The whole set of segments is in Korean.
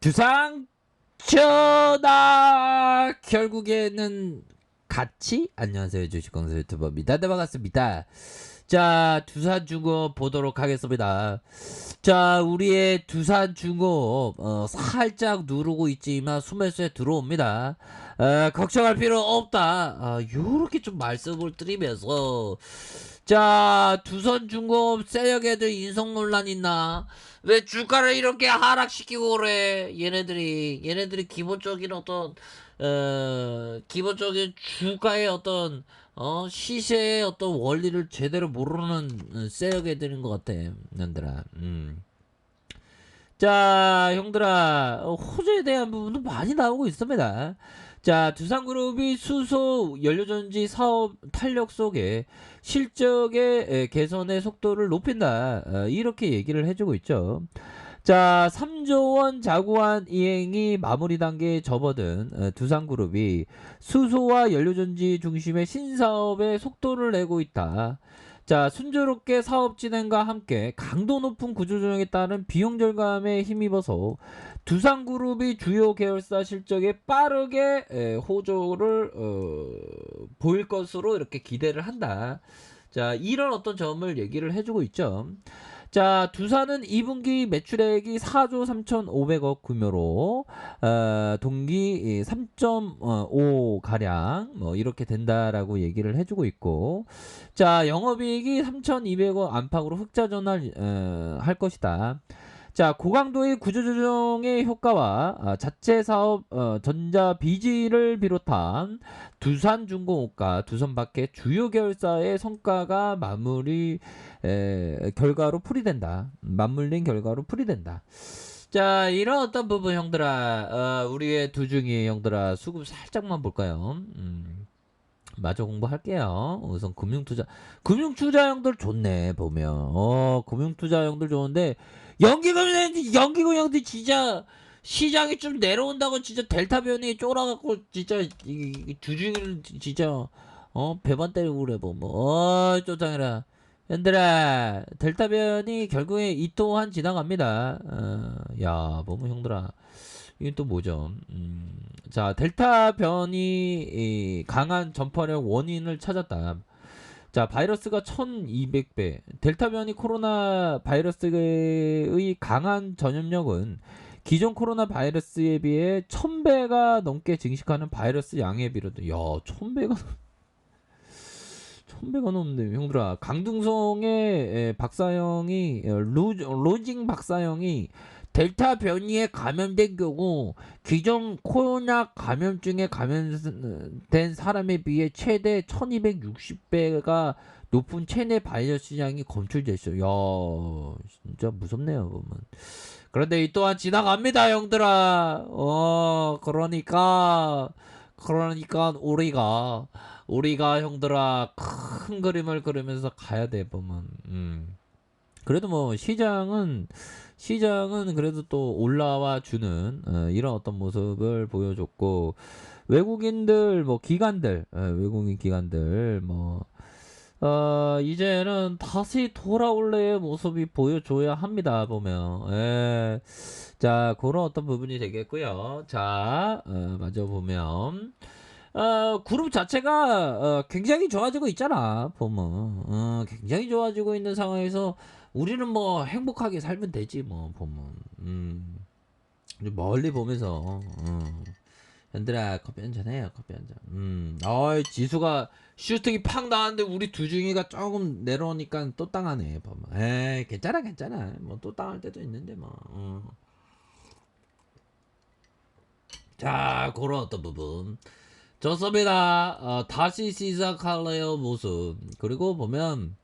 두상 전화 결국에는 같이? 안녕하세요. 주식광수 유튜버입니다. 네 반갑습니다. 자 두산중업 보도록 하겠습니다. 자 우리의 두산중업 어, 살짝 누르고 있지만 수매수에 들어옵니다 어, 걱정할 필요 없다. 어, 요렇게 좀 말씀을 드리면서. 자 두산중업 세력 애들 인성 논란 있나? 왜 주가를 이렇게 하락시키고 그래? 얘네들이 얘네들이 기본적인 어떤 어 기본적인 주가의 어떤 어 시세의 어떤 원리를 제대로 모르는 어, 세력 애들인 것 같아 년들아. 음. 자 형들아. 어, 호주에 대한 부분도 많이 나오고 있습니다 자 두산그룹이 수소 연료전지 사업 탄력 속에 실적의 에, 개선의 속도를 높인다 어, 이렇게 얘기를 해주고 있죠. 자 3조 원 자구안 이행이 마무리 단계에 접어든 어, 두산그룹이 수소와 연료전지 중심의 신사업에 속도를 내고 있다 자, 순조롭게 사업 진행과 함께 강도 높은 구조조정에 따른 비용 절감에 힘입어서 두산그룹이 주요 계열사 실적에 빠르게 에, 호조를 어, 보일 것으로 이렇게 기대를 한다. 자, 이런 어떤 점을 얘기를 해주고 있죠. 자, 두산은 2분기 매출액이 4조 3,500억 규모로 어, 동기 3.5 가량 뭐 이렇게 된다라고 얘기를 해주고 있고, 자, 영업이익이 3,200억 안팎으로 흑자 전환 어, 할 것이다. 자, 고강도의 구조조정의 효과와 아, 자체 사업 어, 전자 비지를 비롯한 두산 중공업과 두산 밖의 주요 계열사의 성과가 마무리 에, 결과로 풀이된다. 맞물린 결과로 풀이된다. 자, 이런 어떤 부분 형들아, 어, 우리의 두중이 형들아 수급 살짝만 볼까요? 음. 마저 공부할게요. 우선 금융투자, 금융투자 형들 좋네 보면. 어, 금융투자 형들 좋은데 연기금 연기금 형들 진짜 시장이 좀 내려온다고 진짜 델타 변이 쫄아갖고 진짜 이- 이 주중을 진짜 어 배만 때리고 그래 보면 어 쫓아해라 얘들아 델타 변이 결국에 이 또한 지나갑니다 어, 야 보면 형들아 이건 또 뭐죠 음, 자 델타 변이 이 강한 전파력 원인을 찾았다 자, 바이러스가 1200배. 델타 변이 코로나 바이러스의 강한 전염력은 기존 코로나 바이러스에 비해 1000배가 넘게 증식하는 바이러스 양에 비롯해. 야, 1000배가 1000배가 넘는데 형들아. 강등성의 에, 박사형이 로징 박사형이 델타 변이에 감염된 경우 기존 코로나 감염증에 감염된 사람에 비해 최대 1260배가 높은 체내 바이러스 양이 검출됐어요. 야, 진짜 무섭네요, 보면. 그런데 이 또한 지나갑니다, 형들아. 어, 그러니까, 그러니까 우리가, 우리가 형들아, 큰 그림을 그리면서 가야 돼, 보면. 음. 그래도 뭐, 시장은, 시장은 그래도 또 올라와 주는 어, 이런 어떤 모습을 보여줬고 외국인들 뭐 기관들 어, 외국인 기관들 뭐 어, 이제는 다시 돌아올래의 모습이 보여줘야 합니다 보면. 예. 자 그런 어떤 부분이 되겠고요. 자 어, 마저 보면 어, 그룹 자체가 어, 굉장히 좋아지고 있잖아 보면. 어, 굉장히 좋아지고 있는 상황에서 우리는 뭐 행복하게 살면 되지 뭐 보면. 음. 좀 멀리 보면서 어. 얘들아 커피 한 잔 해요 커피 한잔. 음. 어이 지수가 슈팅이 팍 나왔는데 우리 두중이가 조금 내려오니까 또 땅하네 보면. 에이 괜찮아 괜찮아. 뭐또 땅할 때도 있는데 뭐 어. 자 그런 어떤 부분. 좋습니다. 어, 다시 시작할래요 모습. 그리고 보면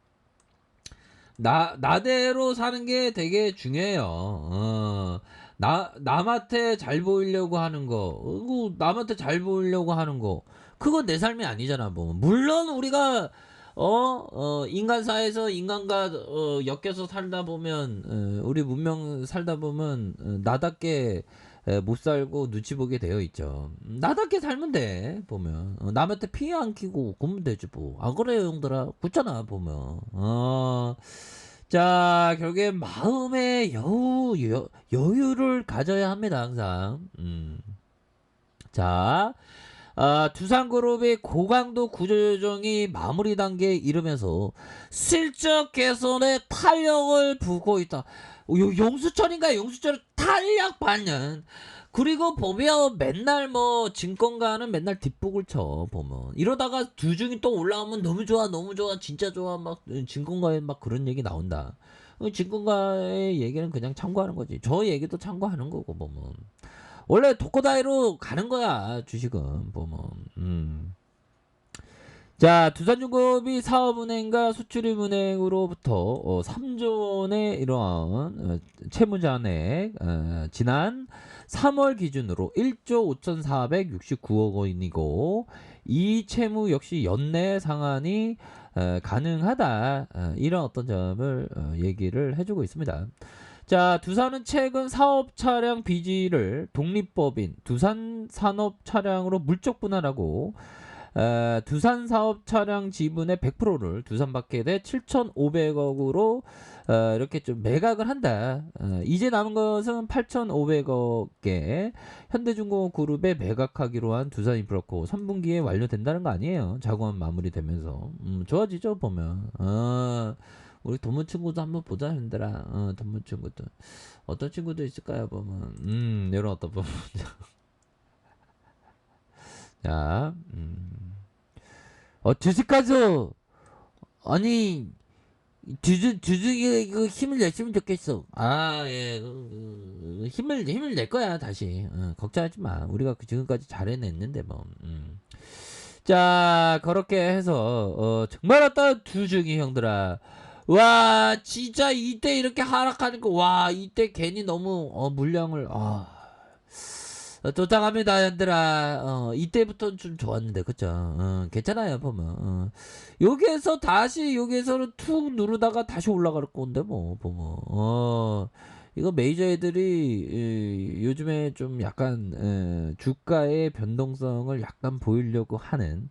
나 나대로 사는 게 되게 중요해요. 어, 나 남한테 잘 보이려고 하는 거, 그리고 남한테 잘 보이려고 하는 거, 그건 내 삶이 아니잖아. 뭐 물론 우리가 어, 어 인간사에서 인간과 어, 엮여서 살다 보면 어, 우리 문명 살다 보면 어, 나답게 에, 못 살고 눈치 보게 되어 있죠. 음, 나답게 살면 돼 보면 어, 남한테 피해 안 키고 그러면 되지 뭐. 안 그래요 형들아? 그렇잖아 보면. 어. 자, 결국에 마음의 여유, 여, 여유를 가져야 합니다, 항상. 음. 자, 아, 두산그룹의 고강도 구조조정이 마무리 단계에 이르면서 실적 개선에 탄력을 부고 있다. 요, 용수철인가 용수철 탄력 반년. 그리고 보면 맨날 뭐 증권가는 맨날 뒷북을 쳐 보면 이러다가 두중이 또 올라오면 너무 좋아 너무 좋아 진짜 좋아 막 증권가에 막 그런 얘기 나온다. 어, 증권가의 얘기는 그냥 참고하는 거지. 저 얘기도 참고하는 거고 보면 원래 독고다이로 가는 거야 주식은 보면. 음. 자, 두산중공업이 사업은행과 수출입은행으로부터 어, 3조 원의 이러한 어, 채무잔액 어, 지난 3월 기준으로 1조 5,469억 원이고 이 채무 역시 연내 상환이 어, 가능하다 어, 이런 어떤 점을 어, 얘기를 해주고 있습니다. 자, 두산은 최근 사업 차량 비지를 독립법인 두산 산업 차량으로 물적 분할하고 어, 두산 사업 차량 지분의 100%를 두산 마켓에 7,500억으로 어, 이렇게 좀 매각을 한다. 어, 이제 남은 것은 8,500억에 현대중공업 그룹에 매각하기로 한 두산 인프라코 3분기에 완료된다는 거 아니에요. 자금 마무리되면서 음, 좋아지죠 보면. 어, 우리 동문 친구도 한번 보자 힘들아. 어, 동문 친구도 어떤 친구도 있을까요 보면. 음, 이런 어떤 부분. 자, 음. 어, 주식가서 아니 주주 주주기 그 힘을 냈으면 좋겠어. 아, 예, 그, 그, 힘을 힘을 낼 거야 다시. 어, 걱정하지 마. 우리가 그 지금까지 잘 해냈는데 뭐. 음. 자, 그렇게 해서 어, 정말 어떤 주중이 형들아. 와, 진짜 이때 이렇게 하락하니까 와, 이때 괜히 너무 어, 물량을 아. 어, 도착합니다, 현들아. 어, 이때부터 좀 좋았는데, 그쵸? 어, 괜찮아요, 보면. 어. 여기에서 다시, 여기에서는 툭 누르다가 다시 올라갈 건데, 뭐, 보면. 어, 이거 메이저 애들이, 이, 요즘에 좀 약간, 에, 주가의 변동성을 약간 보이려고 하는,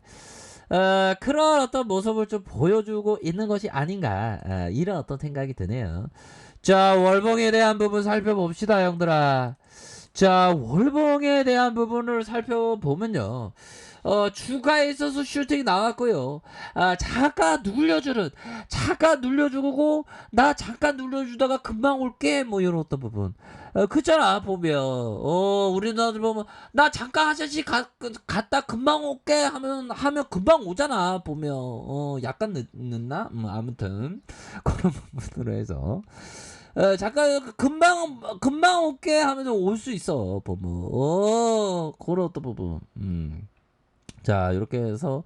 어, 그런 어떤 모습을 좀 보여주고 있는 것이 아닌가, 어, 이런 어떤 생각이 드네요. 자, 월봉에 대한 부분 살펴봅시다, 형들아. 자, 월봉에 대한 부분을 살펴보면요. 어, 주가에 있어서 슈팅이 나왔고요. 아, 잠깐 눌려주는, 잠깐 눌려주고, 나 잠깐 눌려주다가 금방 올게, 뭐, 이런 어떤 부분. 어, 그잖아, 보면. 어, 우리나라들 보면, 나 잠깐 하자시 가, 그, 갔다 금방 올게 하면, 하면 금방 오잖아, 보면. 어, 약간 늦, 늦나? 음, 아무튼. 그런 부분으로 해서. 어, 잠깐 금방 금방 올게 하면서 올 수 있어 부분. 어 그런 어떤 부분. 음. 자 이렇게 해서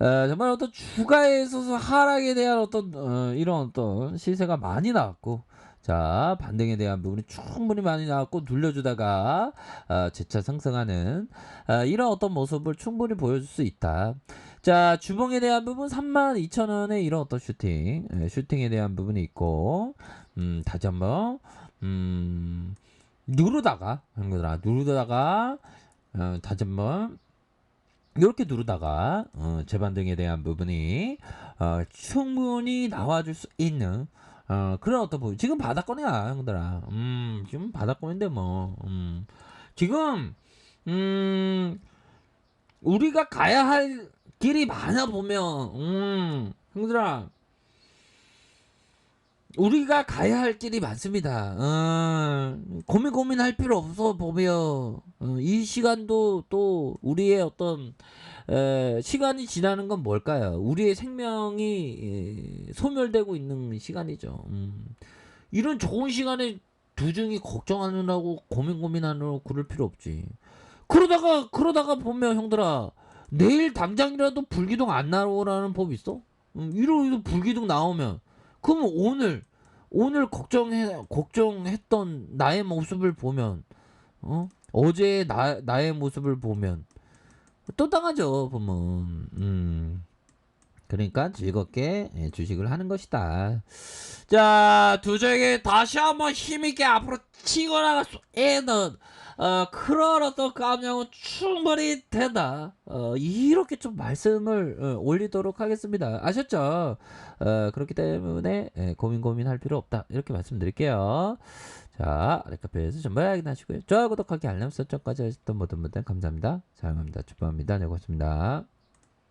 어, 정말 어떤 주가에 있어서 하락에 대한 어떤 어, 이런 어떤 시세가 많이 나왔고. 자 반등에 대한 부분이 충분히 많이 나왔고 눌려주다가 어, 재차 상승하는 어, 이런 어떤 모습을 충분히 보여줄 수 있다. 자 주봉에 대한 부분 32,000원의 이런 어떤 슈팅 예, 슈팅에 대한 부분이 있고 음, 다시 한번 음, 누르다가 하는 거더라. 누르다가 어, 다시 한번 이렇게 누르다가 어, 재반등에 대한 부분이 어, 충분히 나와줄 수 있는 어, 그런 어떤 부분. 지금 바닥권이야, 형들아. 음, 지금 바닥권인데 뭐. 음, 지금 음, 우리가 가야 할 길이 많아 보면 음, 형들아. 우리가 가야 할 길이 많습니다. 어, 고민 고민할 필요 없어 보면 어, 이 시간도 또 우리의 어떤 에, 시간이 지나는 건 뭘까요? 우리의 생명이 에, 소멸되고 있는 시간이죠. 음. 이런 좋은 시간에 두중이 걱정하느라고 고민 고민하느라고 그럴 필요 없지. 그러다가 그러다가 보면 형들아 내일 당장이라도 불기둥 안 나오라는 법 있어? 음, 이러고 불기둥 나오면 그러면 오늘 오늘 걱정해 걱정했던 나의 모습을 보면 어? 어제 나 나의 모습을 보면 또 당하죠 보면. 음. 그러니까 즐겁게 예, 주식을 하는 것이다. 자, 두적이 다시 한번 힘있게 앞으로 치고 수 있는 어, 그런 어떤 감량은 충분히 된다. 어, 이렇게 좀 말씀을 어, 올리도록 하겠습니다. 아셨죠? 어, 그렇기 때문에 예, 고민 고민할 필요 없다. 이렇게 말씀드릴게요. 자, 아래카페에서 전부 확인하시고요. 좋아요, 구독하기, 알람 설정까지 하셨던 모든 분들 감사합니다. 사랑합니다. 축복합니다. 네, 고맙습니다.